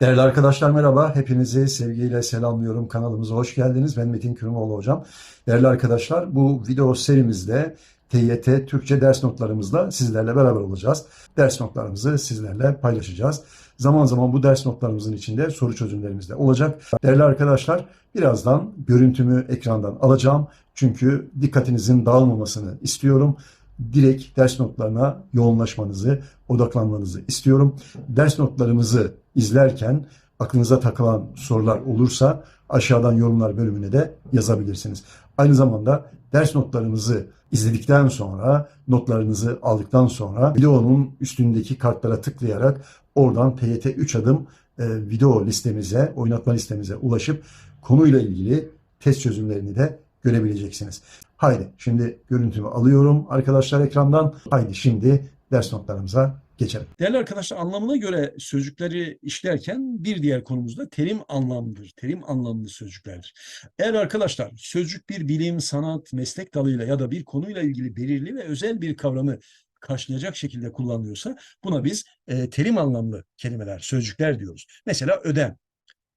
Değerli arkadaşlar merhaba. Hepinizi sevgiyle selamlıyorum. Kanalımıza hoş geldiniz. Ben Metin Kürümoğlu hocam. Değerli arkadaşlar bu video serimizde TYT Türkçe ders notlarımızla sizlerle beraber olacağız. Ders notlarımızı sizlerle paylaşacağız. Zaman zaman bu ders notlarımızın içinde soru çözümlerimiz de olacak. Değerli arkadaşlar birazdan görüntümü ekrandan alacağım. Çünkü dikkatinizin dağılmamasını istiyorum direkt ders notlarına yoğunlaşmanızı, odaklanmanızı istiyorum. Ders notlarımızı izlerken aklınıza takılan sorular olursa aşağıdan yorumlar bölümüne de yazabilirsiniz. Aynı zamanda ders notlarımızı izledikten sonra, notlarınızı aldıktan sonra videonun üstündeki kartlara tıklayarak oradan TYT 3 adım e, video listemize, oynatma listemize ulaşıp konuyla ilgili test çözümlerini de görebileceksiniz. Haydi şimdi görüntümü alıyorum arkadaşlar ekrandan. Haydi şimdi ders notlarımıza geçelim. Değerli arkadaşlar anlamına göre sözcükleri işlerken bir diğer konumuz da terim anlamdır. Terim anlamlı sözcüklerdir. Eğer arkadaşlar sözcük bir bilim, sanat, meslek dalıyla ya da bir konuyla ilgili belirli ve özel bir kavramı karşılayacak şekilde kullanılıyorsa buna biz e, terim anlamlı kelimeler, sözcükler diyoruz. Mesela ödem.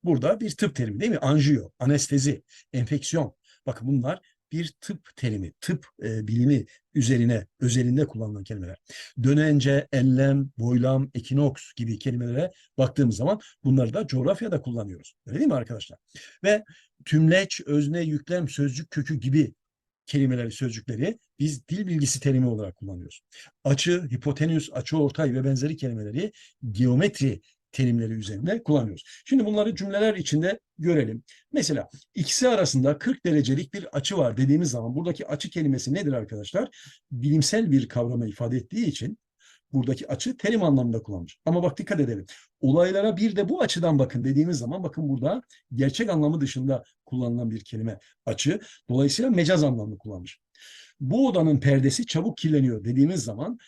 Burada bir tıp terimi değil mi? Anjiyo, anestezi, enfeksiyon. Bakın bunlar bir tıp terimi, tıp e, bilimi üzerine, özelinde kullanılan kelimeler. Dönence, enlem, boylam, ekinoks gibi kelimelere baktığımız zaman bunları da coğrafyada kullanıyoruz. Öyle değil mi arkadaşlar? Ve tümleç, özne, yüklem, sözcük kökü gibi kelimeleri, sözcükleri biz dil bilgisi terimi olarak kullanıyoruz. Açı, hipotenüs, açıortay ve benzeri kelimeleri geometri terimleri üzerinde kullanıyoruz. Şimdi bunları cümleler içinde görelim. Mesela ikisi arasında 40 derecelik bir açı var dediğimiz zaman buradaki açı kelimesi nedir arkadaşlar? Bilimsel bir kavramı ifade ettiği için buradaki açı terim anlamında kullanılmış. Ama bak dikkat edelim. Olaylara bir de bu açıdan bakın dediğimiz zaman bakın burada gerçek anlamı dışında kullanılan bir kelime açı. Dolayısıyla mecaz anlamlı kullanmış. Bu odanın perdesi çabuk kirleniyor dediğimiz zaman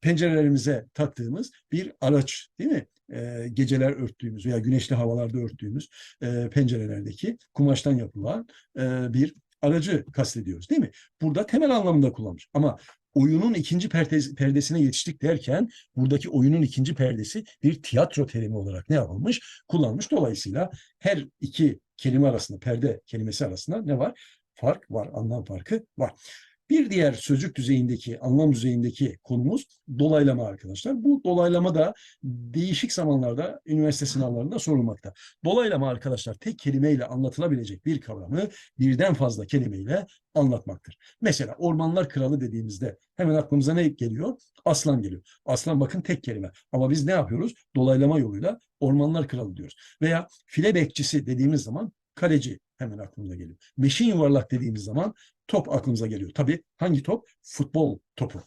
pencerelerimize taktığımız bir araç değil mi? E, geceler örttüğümüz veya güneşli havalarda örttüğümüz e, pencerelerdeki kumaştan yapılan e, bir aracı kastediyoruz değil mi? Burada temel anlamında kullanmış. Ama oyunun ikinci perdesi, perdesine yetiştik derken buradaki oyunun ikinci perdesi bir tiyatro terimi olarak ne yapılmış? Kullanmış. Dolayısıyla her iki kelime arasında, perde kelimesi arasında ne var? Fark var, anlam farkı var. Bir diğer sözcük düzeyindeki, anlam düzeyindeki konumuz dolaylama arkadaşlar. Bu dolaylama da değişik zamanlarda üniversite sınavlarında sorulmakta. Dolaylama arkadaşlar tek kelimeyle anlatılabilecek bir kavramı birden fazla kelimeyle anlatmaktır. Mesela ormanlar kralı dediğimizde hemen aklımıza ne geliyor? Aslan geliyor. Aslan bakın tek kelime. Ama biz ne yapıyoruz? Dolaylama yoluyla ormanlar kralı diyoruz. Veya file bekçisi dediğimiz zaman kaleci hemen aklımıza geliyor. Meşin yuvarlak dediğimiz zaman top aklımıza geliyor. Tabii hangi top? Futbol topu.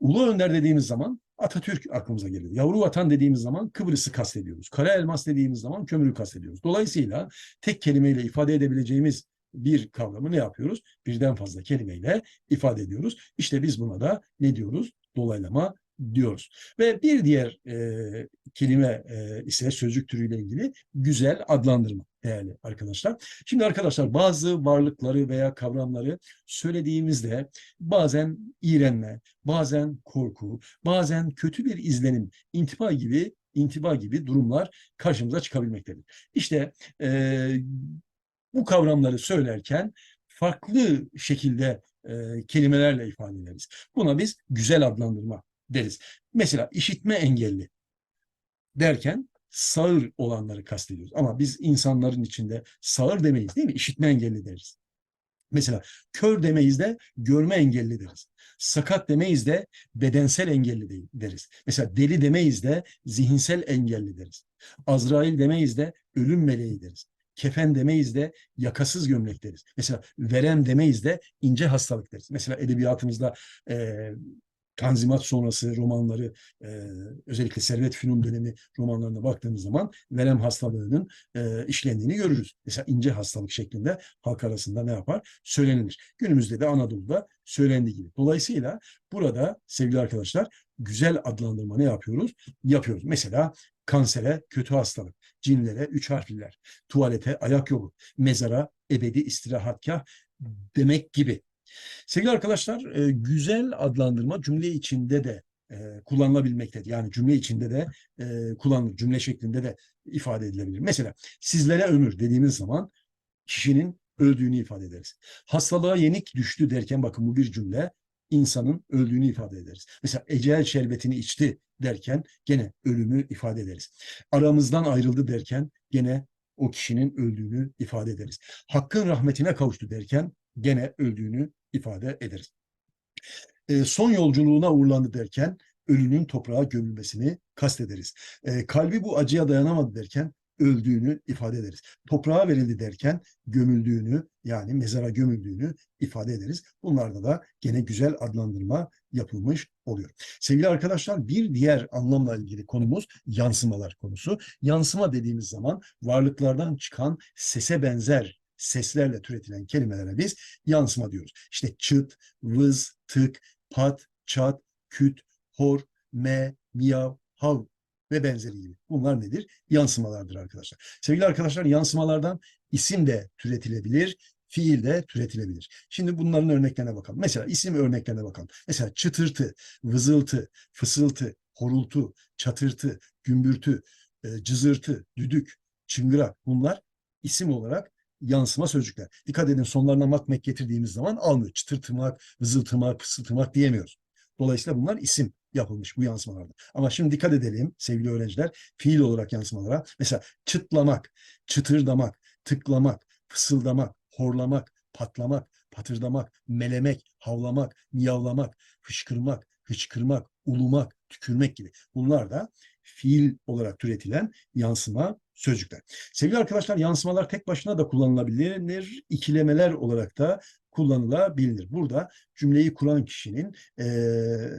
Ulu Önder dediğimiz zaman Atatürk aklımıza geliyor. Yavru vatan dediğimiz zaman Kıbrıs'ı kastediyoruz. Kara elmas dediğimiz zaman kömürü kastediyoruz. Dolayısıyla tek kelimeyle ifade edebileceğimiz bir kavramı ne yapıyoruz? Birden fazla kelimeyle ifade ediyoruz. İşte biz buna da ne diyoruz? Dolaylama diyoruz. Ve bir diğer e, kelime e, ise sözcük türüyle ilgili güzel adlandırma değerli arkadaşlar. Şimdi arkadaşlar bazı varlıkları veya kavramları söylediğimizde bazen iğrenme, bazen korku, bazen kötü bir izlenim, intiba gibi intiba gibi durumlar karşımıza çıkabilmektedir. İşte e, bu kavramları söylerken farklı şekilde e, kelimelerle ifade ederiz. Buna biz güzel adlandırma deriz. Mesela işitme engelli derken sağır olanları kastediyoruz. Ama biz insanların içinde sağır demeyiz değil mi? İşitme engelli deriz. Mesela kör demeyiz de görme engelli deriz. Sakat demeyiz de bedensel engelli deriz. Mesela deli demeyiz de zihinsel engelli deriz. Azrail demeyiz de ölüm meleği deriz. Kefen demeyiz de yakasız gömlek deriz. Mesela verem demeyiz de ince hastalık deriz. Mesela edebiyatımızda e, Tanzimat sonrası romanları e, özellikle Servet Fünun dönemi romanlarına baktığımız zaman verem hastalığının e, işlendiğini görürüz. Mesela ince hastalık şeklinde halk arasında ne yapar? Söylenir. Günümüzde de Anadolu'da söylendiği gibi. Dolayısıyla burada sevgili arkadaşlar güzel adlandırma ne yapıyoruz? Yapıyoruz. Mesela kansere kötü hastalık, cinlere üç harfliler, tuvalete ayak yolu, mezara ebedi istirahatgah demek gibi. Sevgili arkadaşlar, e, güzel adlandırma cümle içinde de e, kullanılabilmektedir. Yani cümle içinde de e, kullanılır. Cümle şeklinde de ifade edilebilir. Mesela sizlere ömür dediğimiz zaman kişinin öldüğünü ifade ederiz. Hastalığa yenik düştü derken bakın bu bir cümle insanın öldüğünü ifade ederiz. Mesela ecel şerbetini içti derken gene ölümü ifade ederiz. Aramızdan ayrıldı derken gene o kişinin öldüğünü ifade ederiz. Hakkın rahmetine kavuştu derken gene öldüğünü ifade ederiz. E, son yolculuğuna uğurlandı derken ölünün toprağa gömülmesini kastederiz. E, kalbi bu acıya dayanamadı derken öldüğünü ifade ederiz. Toprağa verildi derken gömüldüğünü yani mezara gömüldüğünü ifade ederiz. Bunlarda da gene güzel adlandırma yapılmış oluyor. Sevgili arkadaşlar bir diğer anlamla ilgili konumuz yansımalar konusu. Yansıma dediğimiz zaman varlıklardan çıkan sese benzer seslerle türetilen kelimelere biz yansıma diyoruz. İşte çıt, vız, tık, pat, çat, küt, hor, me, miyav, hav ve benzeri gibi. Bunlar nedir? Yansımalardır arkadaşlar. Sevgili arkadaşlar yansımalardan isim de türetilebilir, fiil de türetilebilir. Şimdi bunların örneklerine bakalım. Mesela isim örneklerine bakalım. Mesela çıtırtı, vızıltı, fısıltı, horultu, çatırtı, gümbürtü, e, cızırtı, düdük, çıngırak bunlar isim olarak yansıma sözcükler. Dikkat edin sonlarına mak getirdiğimiz zaman almıyor. Çıtırtımak, vızıltımak, fısıltımak diyemiyoruz. Dolayısıyla bunlar isim yapılmış bu yansımalarda. Ama şimdi dikkat edelim sevgili öğrenciler fiil olarak yansımalara. Mesela çıtlamak, çıtırdamak, tıklamak, fısıldamak, horlamak, patlamak, patırdamak, melemek, havlamak, miyavlamak, fışkırmak, hıçkırmak, ulumak, tükürmek gibi. Bunlar da fiil olarak türetilen yansıma sözcükler. Sevgili arkadaşlar yansımalar tek başına da kullanılabilir, ikilemeler olarak da kullanılabilir. Burada cümleyi kuran kişinin eee,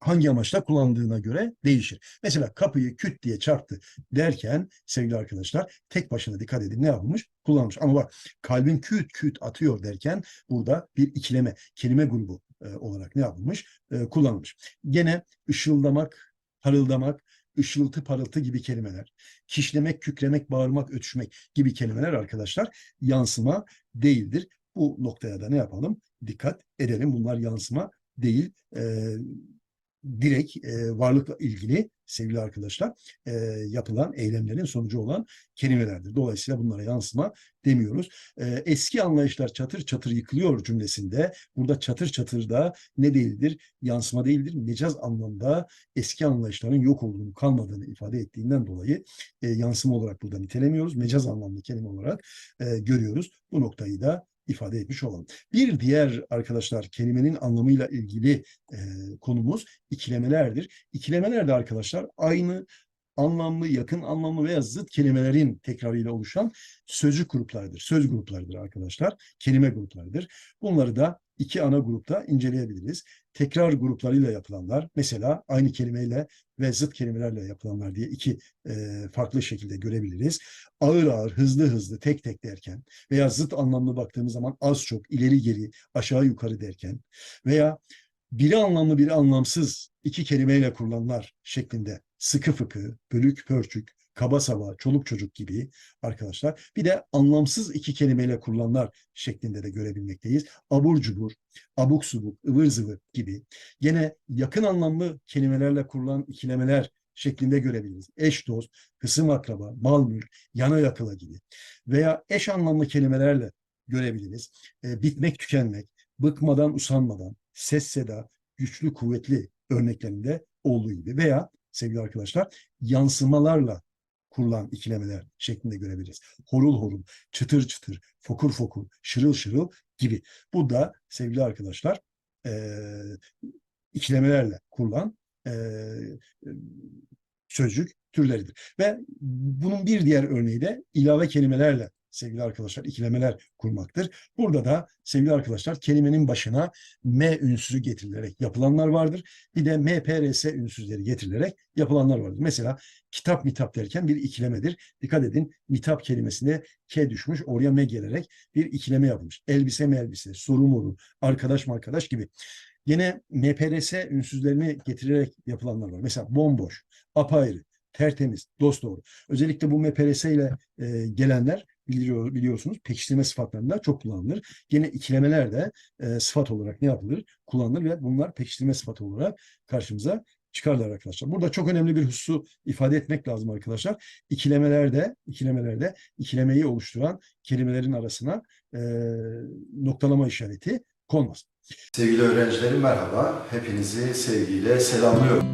hangi amaçla kullandığına göre değişir. Mesela kapıyı küt diye çarptı derken sevgili arkadaşlar tek başına dikkat edin ne yapılmış? Kullanmış. Ama bak kalbin küt küt atıyor derken burada bir ikileme, kelime grubu e, olarak ne yapılmış? E, kullanılmış. Gene ışıldamak, parıldamak, ışıltı parıltı gibi kelimeler, kişlemek, kükremek, bağırmak, ötüşmek gibi kelimeler arkadaşlar yansıma değildir. Bu noktaya da ne yapalım? Dikkat edelim. Bunlar yansıma değil. E, direkt e, varlıkla ilgili sevgili arkadaşlar e, yapılan eylemlerin sonucu olan kelimelerdir. Dolayısıyla bunlara yansıma demiyoruz. E, eski anlayışlar çatır çatır yıkılıyor cümlesinde. Burada çatır çatır da ne değildir? Yansıma değildir. Mecaz anlamda eski anlayışların yok olduğunu, kalmadığını ifade ettiğinden dolayı e, yansıma olarak burada nitelemiyoruz. Mecaz anlamlı kelime olarak e, görüyoruz. Bu noktayı da ifade etmiş olalım. Bir diğer arkadaşlar kelimenin anlamıyla ilgili e, konumuz ikilemelerdir. İkilemeler de arkadaşlar aynı anlamlı, yakın anlamlı veya zıt kelimelerin tekrarıyla oluşan sözcük gruplarıdır. Söz gruplarıdır arkadaşlar. Kelime gruplarıdır. Bunları da iki ana grupta inceleyebiliriz. Tekrar gruplarıyla yapılanlar, mesela aynı kelimeyle ve zıt kelimelerle yapılanlar diye iki e, farklı şekilde görebiliriz. Ağır ağır, hızlı hızlı, tek tek derken veya zıt anlamlı baktığımız zaman az çok, ileri geri, aşağı yukarı derken veya biri anlamlı biri anlamsız iki kelimeyle kurulanlar şeklinde sıkı fıkı, bölük pörçük, kaba saba, çoluk çocuk gibi arkadaşlar. Bir de anlamsız iki kelimeyle kurulanlar şeklinde de görebilmekteyiz. Abur cubur, abuk subuk, ıvır zıvır gibi. Gene yakın anlamlı kelimelerle kurulan ikilemeler şeklinde görebiliriz. Eş dost, kısım akraba, mal mülk, yana yakıla gibi. Veya eş anlamlı kelimelerle görebiliriz. E, bitmek, tükenmek, bıkmadan, usanmadan, ses seda, güçlü, kuvvetli örneklerinde olduğu gibi. Veya sevgili arkadaşlar yansımalarla kurulan ikilemeler şeklinde görebiliriz. Horul horul, çıtır çıtır, fokur fokur, şırıl şırıl gibi. Bu da sevgili arkadaşlar eee ikilemelerle kurulan eee, sözcük türleridir. Ve bunun bir diğer örneği de ilave kelimelerle sevgili arkadaşlar ikilemeler kurmaktır. Burada da sevgili arkadaşlar kelimenin başına M ünsüzü getirilerek yapılanlar vardır. Bir de MPRS ünsüzleri getirilerek yapılanlar vardır. Mesela kitap mitap derken bir ikilemedir. Dikkat edin mitap kelimesine K düşmüş oraya M gelerek bir ikileme yapılmış. Elbise mi elbise, soru moru, arkadaş mı arkadaş gibi. Yine MPRS ünsüzlerini getirerek yapılanlar var. Mesela bomboş, apayrı, tertemiz, dosdoğru. Özellikle bu MPRS ile e, gelenler biliyor, biliyorsunuz pekiştirme sıfatlarında çok kullanılır. Yine ikilemeler de e, sıfat olarak ne yapılır? Kullanılır ve bunlar pekiştirme sıfatı olarak karşımıza çıkarlar arkadaşlar. Burada çok önemli bir hususu ifade etmek lazım arkadaşlar. İkilemelerde, ikilemelerde ikilemeyi oluşturan kelimelerin arasına e, noktalama işareti konmaz. Sevgili öğrencilerim merhaba. Hepinizi sevgiyle selamlıyorum.